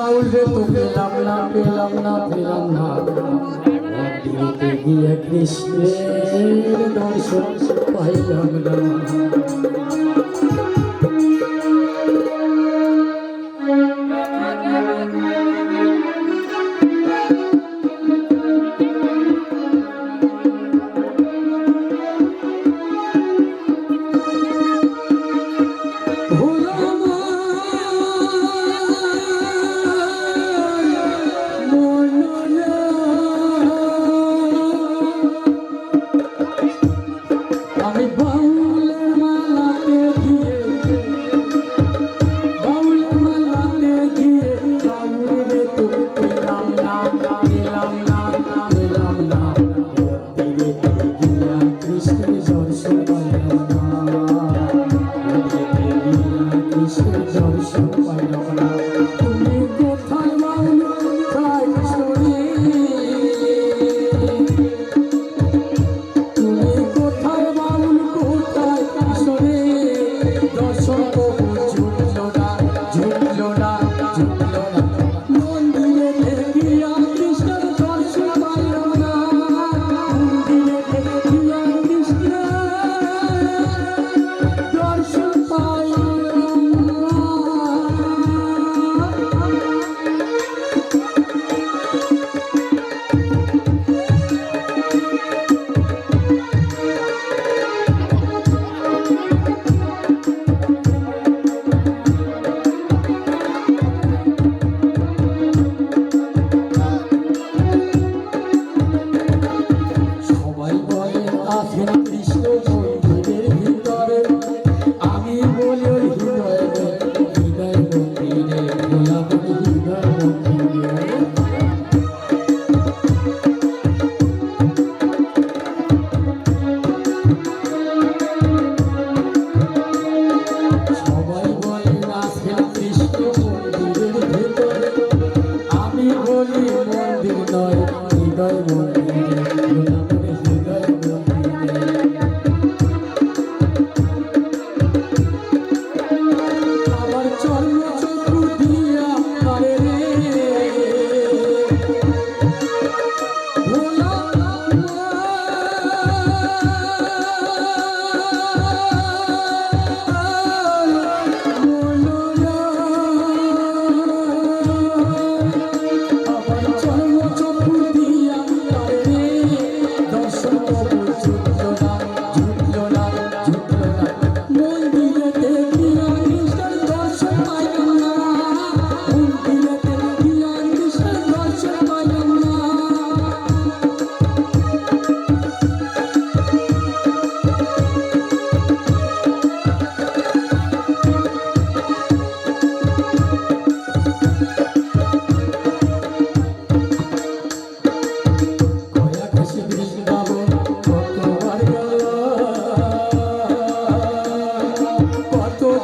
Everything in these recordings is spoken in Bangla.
বাউলে তো পেলাম না পেলাম না পেলাম না। মন্দিরতে গিয়ে কৃষ্ণের দর্শন পাইলাম না। Música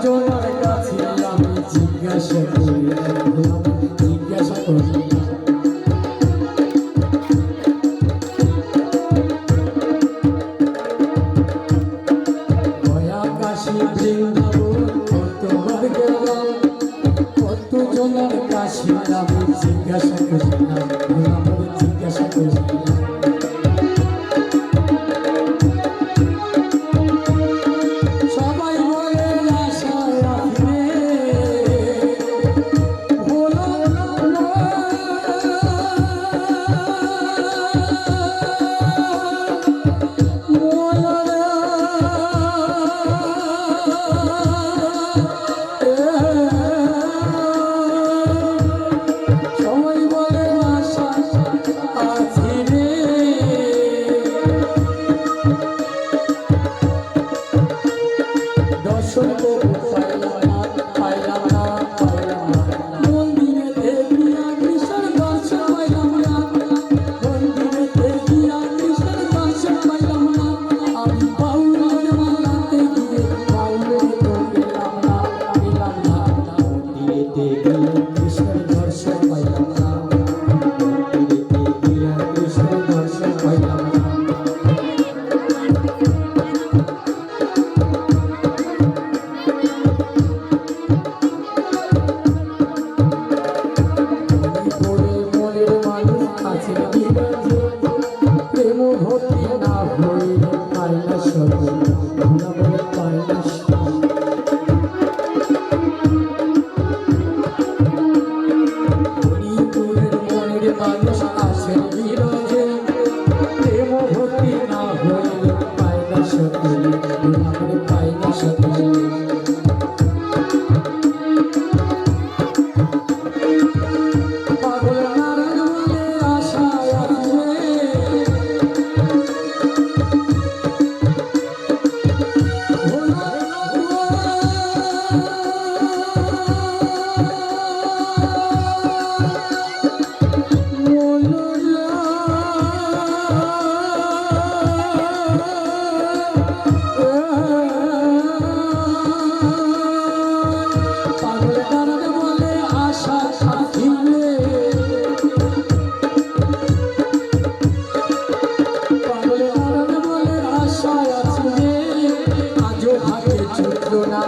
একজনের কাছে আমি জিজ্ঞাসা করলাম জিজ্ঞাসা করলাম Thank you.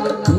Thank you.